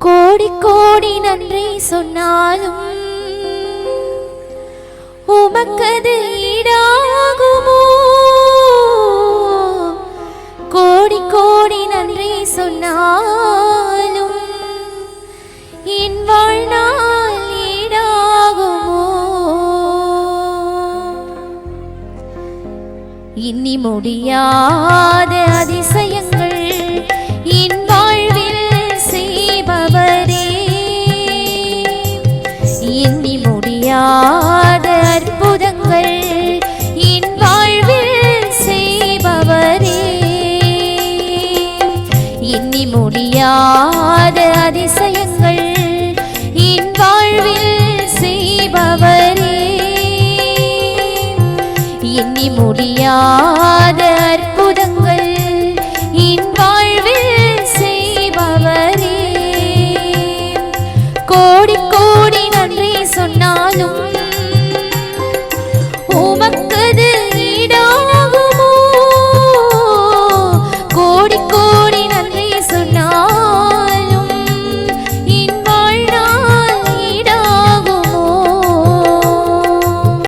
கோடி கோடி நன்றி சொன்னாலும் உமக்கது ஈடாகுமோ? கோடி கோடி நன்றி சொன்னாலும் என் வாழ்நாள் ஈடாகுமோ? இனி முடியாத அதிசயங்கள் எண்ணி முடியாத அதிசயங்கள் என் வாழ்வில் செய்பவரே. எண்ணி முடியாத அற்புதங்கள் என் வாழ்வில் செய்பவரே. கோடி கோடி நன்றி சொன்னாலும்